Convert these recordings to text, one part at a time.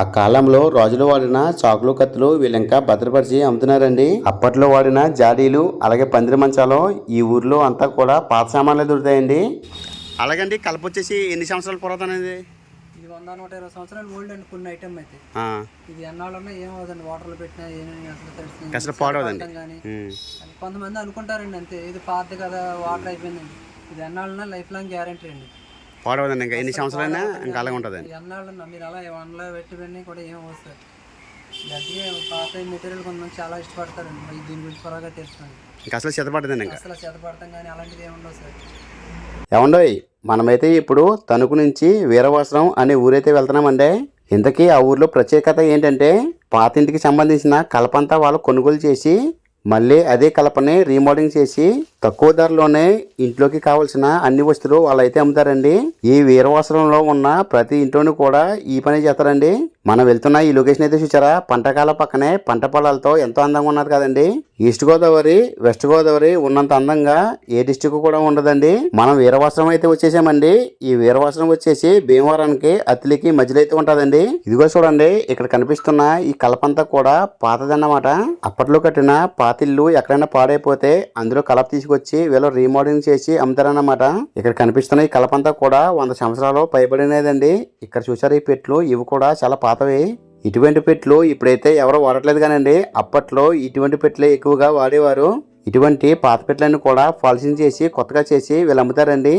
ఆ కాలంలో రాజులు వాడిన చాకులు కత్తులు వీళ్ళు ఇంకా భద్రపరిచి అమ్ముతున్నారండి. అప్పట్లో వాడిన జాడీలు అలాగే పందిరి మంచాలు ఈ ఊర్లో అంతా కూడా పాత సామాన్లే దొరుకుతాయండి. అలాగండి కలప వచ్చేసి ఎన్ని సంవత్సరాల పురాతన ఇది ఇది వంద నూట ఇరవై సంవత్సరాలు ఓల్డ్ అండి కొన్ని ఐటమ్ అయితే. ఇది ఎన్నాళ్ళన్నా ఏమవుతుంది వాటర్లో పెట్టినా ఏమీ అసలు పాడవదండి. కొంతమంది అనుకుంటారండి అంతే ఇది పాత కదా వాటర్ అయిపోయిందండి. ఇది ఎన్నాళ్ళన్నా లైఫ్ లాంగ్ గ్యారంటీ అండి. పాడవదండి ఇంకా ఎన్ని సంవత్సరాలైనా ఇంకా అలాగే ఉంటుందండి. ఇది ఎన్నాళ్ళన్నా మీరు అలా వన్లో పెట్టుబడి కూడా ఏం వస్తుంది అందుకే పాత మెటీరియల్ కొంతమంది చాలా ఇష్టపడతారండి. మరి దీని గురించి త్వరగా తెలుసుకోండి. ఇంకా అసలు చెత్తపడదండి ఇంకా. అసలు చేతపడతాం కానీ అలాంటిది ఏమి ఉండవు సార్. ఏమండోయ్ మనమైతే ఇప్పుడు తణుకు నుంచి వీరవసరం అనే ఊరైతే వెళ్తున్నామండి. ఇంతకీ ఆ ఊర్లో ప్రత్యేకత ఏంటంటే పాతింటికి సంబంధించిన కలపంతా వాళ్ళు కొనుగోలు చేసి మళ్ళీ అదే కలపని రీమోడలింగ్ చేసి తక్కువ ధరలోనే ఇంట్లోకి కావాల్సిన అన్ని వస్తువులు వాళ్ళు అయితే అమ్ముతారండి. ఈ వీరవసరంలో ఉన్న ప్రతి ఇంట్లోనూ కూడా ఈ పని చేస్తారండి. మనం వెళ్తున్న ఈ లొకేషన్ అయితే చూసారా పంటకాల పక్కనే పంట పొలాలతో ఎంతో అందంగా ఉన్నది కదండి. ఈస్ట్ గోదావరి వెస్ట్ గోదావరి ఉన్నంత అందంగా ఏ డిస్టిక్ కూడా ఉండదండి. మనం వీరవసరం అయితే వచ్చేసామండి. ఈ వీరవసరం వచ్చేసి భీమవరానికి అత్తిలికి మధ్యలో అయితే ఉంటుందండి. ఇదిగో చూడండి ఇక్కడ కనిపిస్తున్న ఈ కలపంతా కూడా పాతదన్నమాట. అప్పట్లో కట్టిన పాతిల్లు ఎక్కడైనా పాడైపోతే అందులో కలప తీసుకొచ్చి వీళ్ళు రీమోడలింగ్ చేసి అమ్ముతారన్నమాట. ఇక్కడ కనిపిస్తున్న ఈ కలపంతా కూడా వంద సంవత్సరాలు పైబడినదండి. ఇక్కడ చూసారు ఈ పెట్లు ఇవి కూడా చాలా పాతవి. ఇటువంటి పెట్లు ఇప్పుడైతే ఎవరు వాడట్లేదు కానండి. అప్పట్లో ఇటువంటి పెట్లే ఎక్కువగా వాడేవారు. ఇటువంటి పాత పెట్లన్నీ కూడా పాలసింగ్ చేసి కొత్తగా చేసి వీళ్ళు అమ్ముతారండి.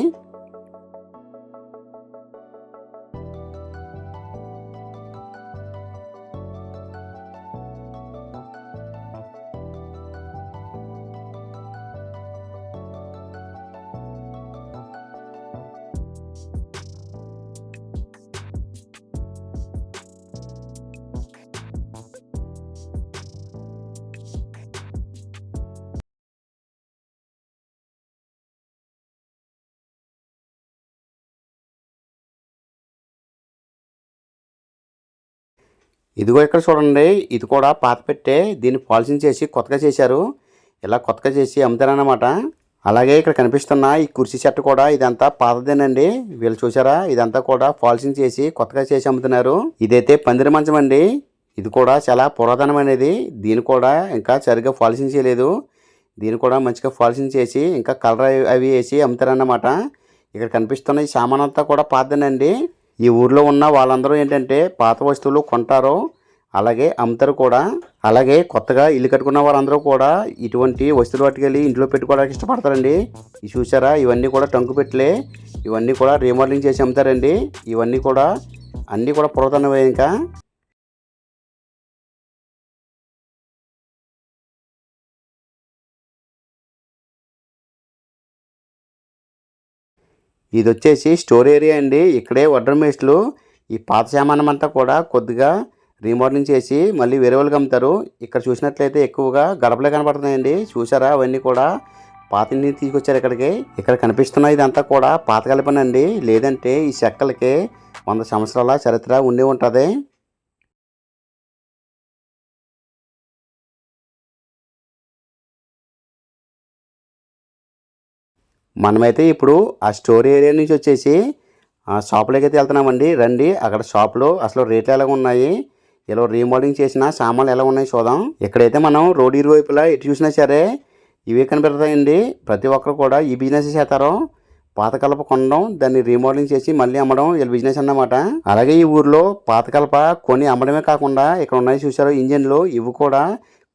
ఇదిగో ఇక్కడ చూడండి ఇది కూడా పాత పెట్టే దీన్ని పాలసింగ్ చేసి కొత్తగా చేశారు. ఇలా కొత్తగా చేసి అమ్ముతారన్నమాట. అలాగే ఇక్కడ కనిపిస్తున్న ఈ కుర్చీ సెట్ కూడా ఇదంతా పాతదేనండి. వీళ్ళు చూసారా ఇదంతా కూడా పాలసింగ్ చేసి కొత్తగా చేసి అమ్ముతున్నారు. ఇదైతే పందిరి మంచం అండి. ఇది కూడా చాలా పురాతనమైనది దీన్ని కూడా ఇంకా సరిగ్గా పాలసింగ్ చేయలేదు. దీన్ని కూడా మంచిగా పాలసింగ్ చేసి ఇంకా కలర్ అవి- అవి వేసి అమ్ముతారన్నమాట. ఇక్కడ కనిపిస్తున్న ఈ సామాన్ అంతా కూడా పాతదేనండి. ఈ ఊర్లో ఉన్న వాళ్ళందరూ ఏంటంటే పాత వస్తువులు కొంటారు అలాగే అమ్ముతారు కూడా. అలాగే కొత్తగా ఇల్లు కట్టుకున్న వారందరూ కూడా ఇటువంటి వస్తువులు పట్టుకెళ్ళి ఇంట్లో పెట్టుకోవడానికి ఇష్టపడతారండి. చూసారా? ఇవన్నీ కూడా టంకు పెట్టలే. ఇవన్నీ కూడా రీమోడలింగ్ చేసి అమ్ముతారండి. ఇవన్నీ కూడా అన్నీ కూడా పురాతనమే ఇంకా ఇది వచ్చేసి స్టోర్ ఏరియా అండి. ఇక్కడే వడ్రం ఈ పాత సామానం అంతా కూడా కొద్దిగా రీమోడలింగ్ చేసి మళ్ళీ వేరే వాళ్ళకి అమ్ముతారు. ఇక్కడ చూసినట్లయితే ఎక్కువగా గడపలే కనపడుతున్నాయండి. చూసారా? అవన్నీ కూడా పాత ఇంటిని తీసుకొచ్చారు ఇక్కడికి. ఇక్కడ కనిపిస్తున్న ఇదంతా కూడా పాత కలపనండి లేదంటే ఈ చెక్కలకి వంద సంవత్సరాల చరిత్ర ఉండి ఉంటుంది. మనమైతే ఇప్పుడు ఆ స్టోర్ ఏరియా నుంచి వచ్చేసి ఆ షాప్లోకి అయితే వెళ్తున్నామండి. రండి అక్కడ షాప్లో అసలు రేట్లు ఎలా ఉన్నాయి ఇలా రీమోడలింగ్ చేసిన సామాన్లు ఎలా ఉన్నాయి చూద్దాం. ఇక్కడైతే మనం రోడ్ ఇరువైపులా ఎటు చూసినా సరే ఇవే కనిపెడతాయండి ప్రతి ఒక్కరు కూడా ఈ బిజినెస్ చేస్తారు. పాత కలప కొనడం దాన్ని రీమోడలింగ్ చేసి మళ్ళీ అమ్మడం వీళ్ళ బిజినెస్ అన్నమాట. అలాగే ఈ ఊర్లో పాత కలప కొని అమ్మడమే కాకుండా ఇక్కడ ఉన్నాయి చూసారు ఇంజన్లు ఇవి కూడా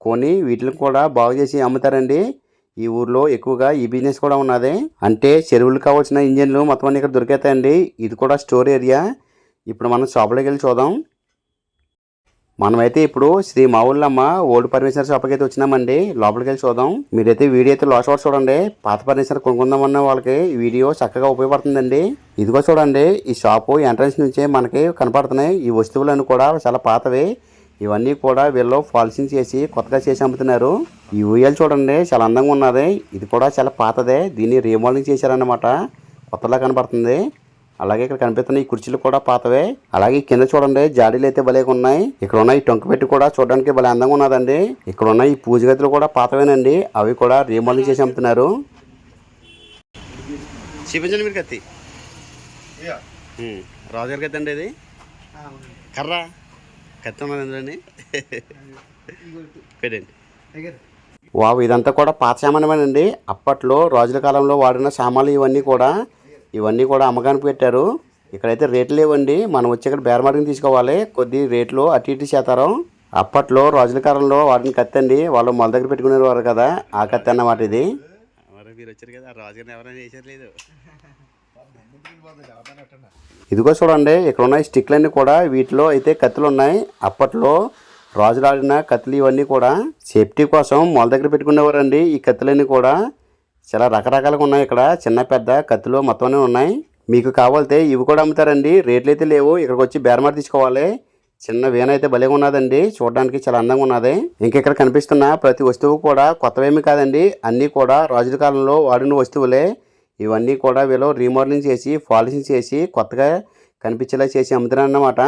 కొని వీటిని కూడా బాగు చేసి అమ్ముతారండి. ఈ ఊర్లో ఎక్కువగా ఈ బిజినెస్ కూడా ఉన్నది. అంటే చెరువులు కావాల్సిన ఇంజన్లు మొత్తం అన్ని ఇక్కడ దొరికేతాయండి. ఇది కూడా స్టోర్ ఏరియా. ఇప్పుడు మనం షాప్లోకి వెళ్ళి చూద్దాం. మనమైతే ఇప్పుడు శ్రీ మావుళ్ళమ్మ ఓల్డ్ ఫర్నిచర్ షాప్కి అయితే వచ్చినామండి. లోపలికి వెళ్ళి చూద్దాం. మీరైతే వీడియో అయితే లాస్ట్ వరకు చూడండి. పాత ఫర్నిచర్ కొనుక్కుందామన్న వాళ్ళకి వీడియో చక్కగా ఉపయోగపడుతుందండి. ఇదిగో చూడండి ఈ షాపు ఎంట్రన్స్ నుంచే మనకి కనపడుతున్నాయి. ఈ వస్తువులన్నీ కూడా చాలా పాతవి. ఇవన్నీ కూడా వీళ్ళు పాలసింగ్ చేసి కొత్తగా చేసి అమ్ముతున్నారు. ఈ ఉయ్యాలు చూడండి చాలా అందంగా ఉన్నది. ఇది కూడా చాలా పాతదే. దీన్ని రీమోడలింగ్ చేశారన్నమాట. కొత్తలా కనపడుతుంది అలాగే ఇక్కడ కనిపిస్తున్న ఈ కుర్చీలు కూడా పాతవే. అలాగే కింద చూడండి జాడీలు అయితే భలేగా ఉన్నాయి. ఇక్కడ ఉన్న ఈ టొంక పెట్టి కూడా చూడడానికి భలే అందంగా ఉన్నదండి. ఇక్కడ ఉన్న ఈ పూజ గదులు కూడా పాతవేనండి. అవి కూడా రీమోడలింగ్ చేసి అమ్ముతున్నారు. చూపించండి మీరు కత్తి. రాజుగారి కత్తి అండి ఇది. కర్ర. కత్తి ఉన్నది అందులోని పెట్టండి వావ్ ఇదంతా కూడా పాత సామాన్యమేనండి అప్పట్లో రాజుల కాలంలో వాడిన సామాన్లు ఇవన్నీ కూడా ఇవన్నీ కూడా అమ్మకానికి పెట్టారు. ఇక్కడైతే రేట్లు లేవండి. మనం వచ్చి ఇక్కడ బేరమార్గం తీసుకోవాలి. కొద్ది రేట్లు అటు ఇటు చేతారు. అప్పట్లో రాజుల కాలంలో వాడిన కత్తి అండి. వాళ్ళు మొల దగ్గర పెట్టుకునేవారు కదా. ఆ కత్తి అన్నమాట ఇది. మీరు వచ్చారు కదా. రాజుగారిని ఎవరైనా లేదు. ఇదిగో చూడండి ఇక్కడ ఉన్న స్టిక్లన్నీ కూడా వీటిలో అయితే కత్తులు ఉన్నాయి. అప్పట్లో రాజులు ఆడిన కత్తులు ఇవన్నీ కూడా సేఫ్టీ కోసం మొల దగ్గర పెట్టుకునేవారండి. ఈ కత్తులన్నీ కూడా చాలా రకరకాలుగా ఉన్నాయి ఇక్కడ. చిన్న పెద్ద కత్తులు మొత్తం ఉన్నాయి. మీకు కావాలితే ఇవి కూడా అమ్ముతారండి. రేట్లు అయితే లేవు. ఇక్కడికి వచ్చి బేరమార్ తీసుకోవాలి. చిన్న వేన అయితే భలేగా ఉన్నదండి. చూడడానికి చాలా అందంగా ఉన్నది. ఇంక ఇక్కడ కనిపిస్తున్న ప్రతి వస్తువు కూడా కొత్తవేమీ కాదండి. అన్నీ కూడా రాజుల కాలంలో వాడిన వస్తువులే. ఇవన్నీ కూడా వీళ్ళు రీమోడలింగ్ చేసి పాలిషింగ్ చేసి కొత్తగా కనిపించేలా చేసి అమ్ముతున్నారన్నమాట.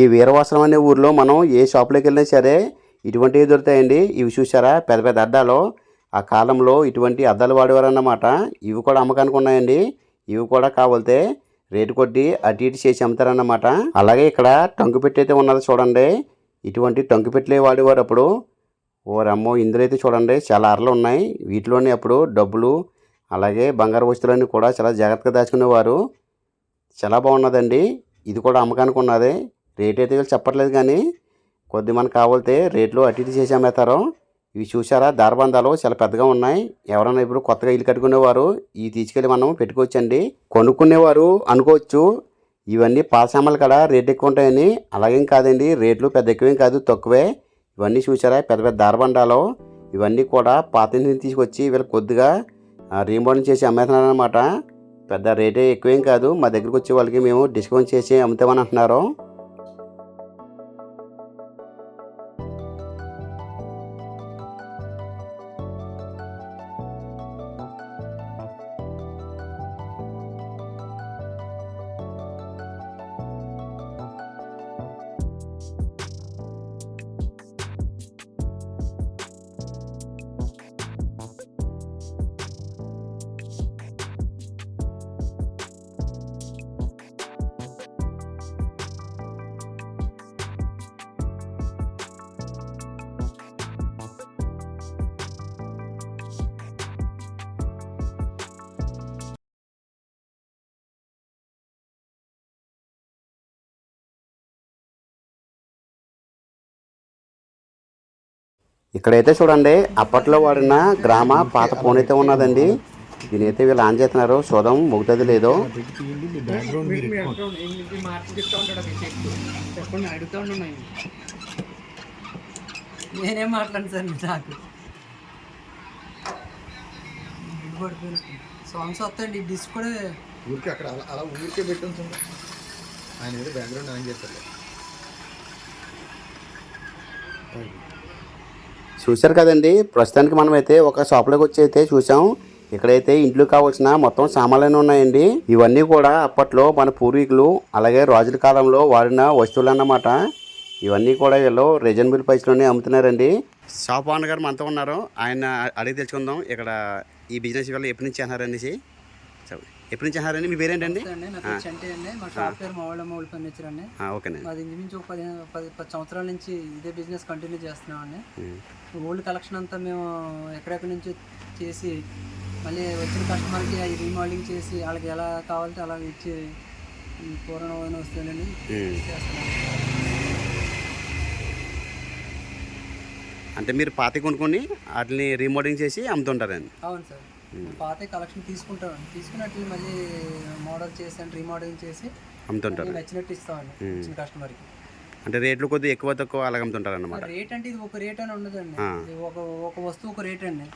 ఈ వీరవాసనం అనే ఊర్లో మనం ఏ షాప్లోకి వెళ్ళినా సరే ఇటువంటివి దొరుకుతాయండి. ఇవి చూసారా పెద్ద పెద్ద అద్దాలు. ఆ కాలంలో ఇటువంటి అద్దాలు వాడేవారన్నమాట. ఇవి కూడా అమ్మకానికి ఉన్నాయండి. ఇవి కూడా కావాలితే రేటు కొట్టి అటు ఇటు చేసి అమ్ముతారన్నమాట. అలాగే ఇక్కడ టంకు పెట్టయితే ఉన్నది చూడండి. ఇటువంటి టంకు పెట్టలే వాడేవారు అప్పుడు. ఓరమ్మో ఇందులో అయితే చూడండి చాలా అరలు ఉన్నాయి. వీటిలోనే అప్పుడు డబ్బులు అలాగే బంగారు వస్తువులన్నీ కూడా చాలా జాగ్రత్తగా దాచుకునేవారు. చాలా బాగున్నదండి. ఇది కూడా అమ్మకానికి ఉన్నది. రేట్ అయితే చెప్పట్లేదు కానీ కొద్ది మనకు కావాలితే రేట్లు అటు ఇటు చేసి అమ్మేస్తారు. ఇవి చూసారా దారబంధాలు చాలా పెద్దగా ఉన్నాయి. ఎవరైనా ఇప్పుడు కొత్తగా ఇల్లు కట్టుకునేవారు ఇవి తీసుకెళ్ళి మనం పెట్టుకోవచ్చండి. కొనుక్కునేవారు అనుకోవచ్చు. ఇవన్నీ పాసామాలు కూడా రేట్ ఎక్కువ ఉంటాయని. అలాగేం కాదండి. రేట్లు పెద్ద ఎక్కువేం కాదు తక్కువే. ఇవన్నీ చూసారా పెద్ద పెద్ద దారబండాలు ఇవన్నీ కూడా పాత తీసుకొచ్చి వీళ్ళు కొద్దిగా రీమోడల్ చేసి అమ్మేస్తున్నారు అనమాట పెద్ద రేటే ఎక్కువేం కాదు. మా దగ్గరకు వచ్చే వాళ్ళకి మేము డిస్కౌంట్ చేసి అమ్ముతామని అంటున్నారు. ఇక్కడైతే చూడండి అప్పట్లో వాడిన గ్రామ పాత ఫోన్ అయితే ఉన్నదండి. దీని అయితే వీళ్ళు ఆన్ చేస్తున్నారు. చూద్దాం మొగుతుంది లేదో. నేనేం సార్ నాకు. సాంగ్స్ వస్తాయండి. డిస్క్ కూడా ఊరికే అక్కడ అలా ఊరికే ఆయన ఏదో బ్యాక్గ్రౌండ్ ఆన్ చేస్తారు చూశారు కదండి. ప్రస్తుతానికి మనం అయితే ఒక షాప్లోకి వచ్చి అయితే చూసాం ఇక్కడైతే ఇంట్లో కావాల్సిన మొత్తం సామాన్లు ఉన్నాయండి. ఇవన్నీ కూడా అప్పట్లో మన పూర్వీకులు అలాగే రాజుల కాలంలో వాడిన వస్తువులు అన్నమాట ఇవన్నీ కూడా వీళ్ళు రీజనబుల్ ప్రైస్లోనే అమ్ముతున్నారండి. షాప్ ఓనర్ గారు మనతో ఉన్నారు. ఆయన అడిగి తెలుసుకుందాం. ఇక్కడ ఈ బిజినెస్ వల్ల ఎప్పటి నుంచి అన్నారనేసి ఎప్పటి నుంచి అన్నారండి మీ పేరేంటండి? ఫర్నిచర్ అండి. ఓకేనండి మాది ఇంచుమించు ఒక పది పది సంవత్సరాల నుంచి ఇదే బిజినెస్ కంటిన్యూ చేస్తున్నామండి. ఓల్డ్ కలెక్షన్ అంతా మేము ఎక్కడెక్కడి నుంచి చేసి మళ్ళీ వచ్చిన కస్టమర్కి అవి రీమోడలింగ్ చేసి వాళ్ళకి ఎలా కావాలంటే అలా ఇచ్చి పూర్ణమైన ఉం. చేస్తున్నాం. అంటే మీరు పాత కొనుక్కొని వాటిని రీమోడలింగ్ చేసి అమ్ముతుంటారండి? అవును సార్. పాత కలెక్షన్ తీసుకుంటామండి తీసుకున్నట్లు మళ్ళీ మోడల్ చేసి అంటే రీమోడలింగ్ చేసి అమ్ముతుంటారు. నచ్చినట్టు ఇస్తామండి వచ్చిన కస్టమర్కి అంటే రేట్లు కొద్దిగా ఎక్కువ తక్కువ అలాగ అమ్ముతుంటారు అన్నమాట. రేట్ అంటే ఇది ఒక రేట్ అని ఉండదండి. ఒక ఒక వస్తువు ఒక రేట్ అండి.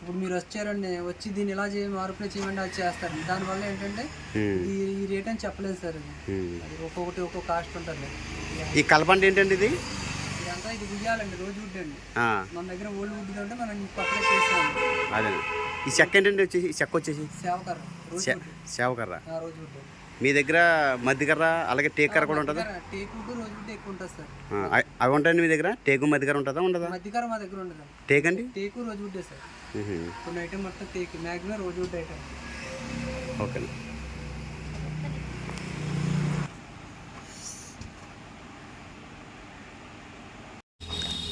ఇప్పుడు మీరు వచ్చారండి వచ్చి దీన్ని ఇలా చేయ మార్పులు చేయమంటే అది చేస్తారు దానివల్ల ఏంటంటే ఈ రేట్ అని చెప్పలేదు సార్ అది. ఒక్కొక్కటి ఒక్కొక్క కాస్ట్ ఉంటుంది. ఈ కలపండి ఏంటండి ఇది? ఇదంతా ఇది ఉయ్యాలండి రోజు వుడ్ అండి మన దగ్గర ఓల్డ్ వుడ్ అంటే మనం పక్కన చేస్తాం అదే. ఈ చెక్క ఏంటండి వచ్చేసి? చెక్క వచ్చేసి? సేవకర్ర రోజు చె- సేవకర్ర. ఆ, రోజు వుడ్ మీ దగ్గర మధ్యకర్ర అలాగే టేక్ కర్ర కూడా ఉంటుందా? అవి- ఉంటాయండి మీ దగ్గర? టేకు మధ్యకర్ర ఉంటుందా ఉండదా? మా దగ్గర ఉండదు. టేక్ అండి టేకు రోజు వుడ్డే సార్. కొన్ని ఐటమ్ మొత్తం teak maximum rosewood item okay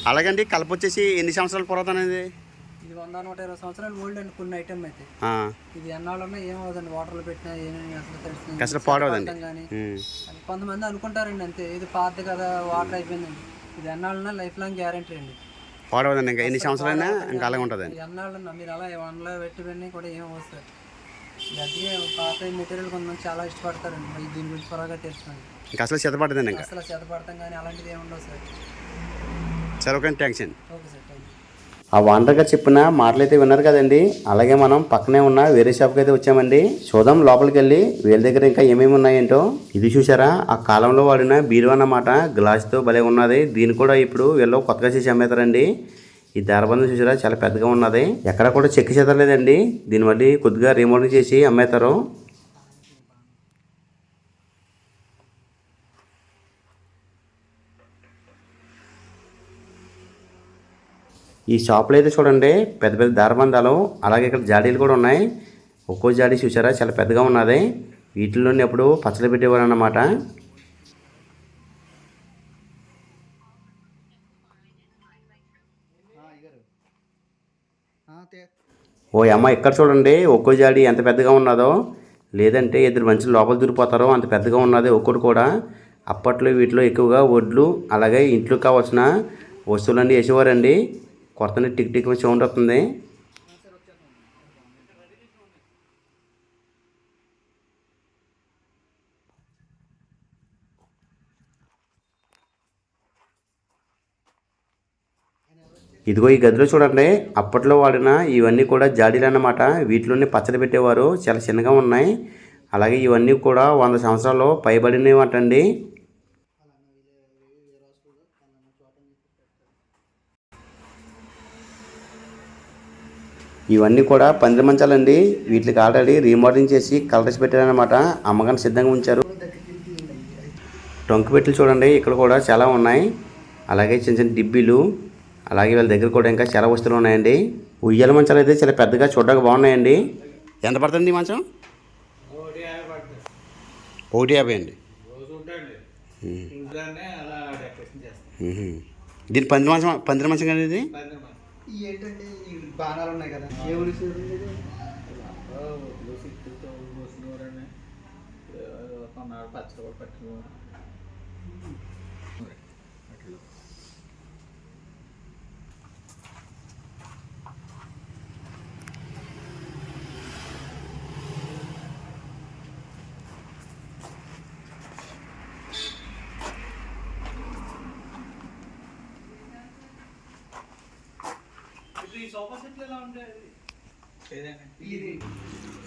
అలాగండి కలప వచ్చేసి ఎన్ని సంవత్సరాల పురాతన ఇది? ఇది వంద నూట ఇరవై సంవత్సరాలు ఓల్డ్ అండి కొన్ని ఐటమ్ అయితే. ఇది ఎన్నాళ్ళన్నా ఏమవుతుంది వాటర్లో పెట్టినా ఏమేమి అసలు తెలుస్తుంది అసలు పాడవదండి. కొంతమంది అనుకుంటారండి అంతే ఇది పాత కదా వాటర్ అయిపోయిందండి. ఇది ఎన్నాళ్ళన్నా లైఫ్ లాంగ్ గ్యారంటీ అండి. పాడవదండి ఇంకా ఎన్ని సంవత్సరాలైనా ఇంకా అలాగే ఉంటుందండి. ఎన్నాళ్ళన్నా మీరు అలా వన్లో పెట్టి కూడా ఏం వస్తాయి అందుకే పాత మెటీరియల్ కొంతమంది చాలా ఇష్టపడతారండి దీని గురించి త్వరగా తెలుసుకోండి. ఇంకా అసలు చేతపడదండి ఇంకా. అసలు చేతపడతాం కానీ అలాంటిది ఏమి ఉండవు సార్. సరే ఓకే థ్యాంక్స్ అండి. ఆ వాండర్ గారు చెప్పిన మాటలు అయితే విన్నారు కదండి. అలాగే మనం పక్కనే ఉన్న వేరే షాప్కి అయితే వచ్చామండి. చూద్దాం లోపలికి వెళ్ళి వీళ్ళ దగ్గర ఇంకా ఏమేమి ఉన్నాయేంటో. ఇది చూసారా ఆ కాలంలో వాడిన బీరు అన్నమాట. గ్లాస్తో భలే ఉన్నది. దీన్ని కూడా ఇప్పుడు వీళ్ళు కొత్తగా చేసి అమ్మేతారండి. ఈ దారబంధం చూసారా చాలా పెద్దగా ఉన్నది. ఎక్కడ కూడా చెక్కి చెదరలేదండి. దీని మళ్ళీ కొద్దిగా రిమోట్ చేసి అమ్మేతారు. ఈ షాప్లో అయితే చూడండి పెద్ద పెద్ద దారబంధాలు అలాగే ఇక్కడ జాడీలు కూడా ఉన్నాయి. ఒక్కో జాడీ చూసారా? చాలా పెద్దగా ఉన్నది. వీటిలోనే ఎప్పుడు పచ్చడి పెట్టేవారు అన్నమాట ఓ అమ్మ ఇక్కడ చూడండి ఒక్కో జాడీ ఎంత పెద్దగా ఉన్నదో. లేదంటే ఇద్దరు మనుషులు లోపల దూరిపోతారో అంత పెద్దగా ఉన్నది ఒక్కటి కూడా. అప్పట్లో వీటిలో ఎక్కువగా వడ్లు అలాగే ఇంట్లో కావాల్సిన వస్తువులన్నీ వేసేవారండి. కొత్తని టిక్ టిక్ సౌండ్ వస్తుంది. ఇదిగో ఈ గదిలో చూడండి అప్పట్లో వాడిన ఇవన్నీ కూడా జాడీలు అన్నమాట. వీటిలోనే పచ్చడి పెట్టేవారు. చాలా చిన్నగా ఉన్నాయి. అలాగే ఇవన్నీ కూడా వంద సంవత్సరాలు పైబడినవి అంటండి. ఇవన్నీ కూడా పందిరి మంచాలండి వీటికి ఆల్రెడీ రీమోడలింగ్ చేసి కలర్స్ పెట్టారనమాట అమ్మగారిని సిద్ధంగా ఉంచారు. టొంక పెట్టెలు చూడండి ఇక్కడ కూడా చాలా ఉన్నాయి. అలాగే చిన్న చిన్న డిబ్బీలు అలాగే వీళ్ళ దగ్గర కూడా ఇంకా చాలా వస్తువులు ఉన్నాయండి. ఉయ్యాల మంచాలు అయితే చాలా పెద్దగా చూడడానికి బాగున్నాయండి. ఎంత పడుతుంది ఈ మంచం? ఒకటి యాభై అండి. దీని పంది మంచం పందిరి మంచం కదా ఇది? బాణాలు ఉన్నాయి కదా ఏ ఊరి పచ్చడి కూడా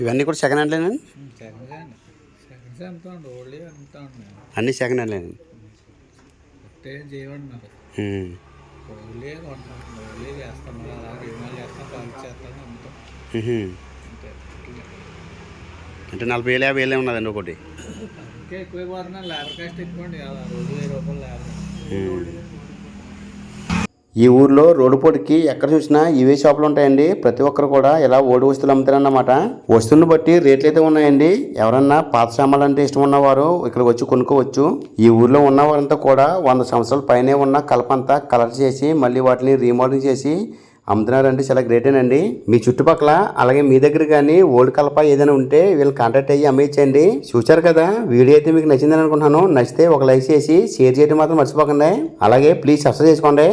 ఇవన్నీ కూడా సెకండ్ హ్యాండ్లేనండి అన్నీ సెకండ్ హ్యాండ్లేనండి అంటే నలభై వేలు యాభై వేలే ఉన్నదండి ఒకటి. ఇంకా ఎక్కువ లేబర్ కాస్ట్ ఎక్కువ అండి వెయ్యి రూపాయలు లేబర్. ఈ ఊర్లో రోడ్డు పొడికి ఎక్కడ చూసినా ఇవే షాపులు ఉంటాయండి. ప్రతి ఒక్కరు కూడా ఇలా ఓడి వస్తువులు అమ్ముతారన్నమాట. వస్తువులను బట్టి రేట్లు అయితే ఉన్నాయండి. ఎవరన్నా పాత సామాన్లు అంటే ఇష్టం ఉన్నవారు ఇక్కడికి వచ్చి కొనుక్కోవచ్చు. ఈ ఊర్లో ఉన్నవారంతా కూడా వంద సంవత్సరాల పైనే ఉన్న కలపంతా కలర్ చేసి మళ్ళీ వాటిని రీమోడలింగ్ చేసి అమ్ముతున్నారండి. చాలా గ్రేటేనండి మీ చుట్టుపక్కల అలాగే మీ దగ్గర కానీ ఓల్డ్ కలప ఏదైనా ఉంటే వీళ్ళు కాంటాక్ట్ అయ్యి అమ్మేయచ్చండి. చూచారు కదా వీడియో అయితే మీకు నచ్చిందని అనుకుంటున్నాను. నచ్చితే ఒక లైక్ చేసి షేర్ చేయడం మాత్రం మర్చిపోకండి. అలాగే ప్లీజ్ సబ్స్క్రైబ్ చేసుకోండి.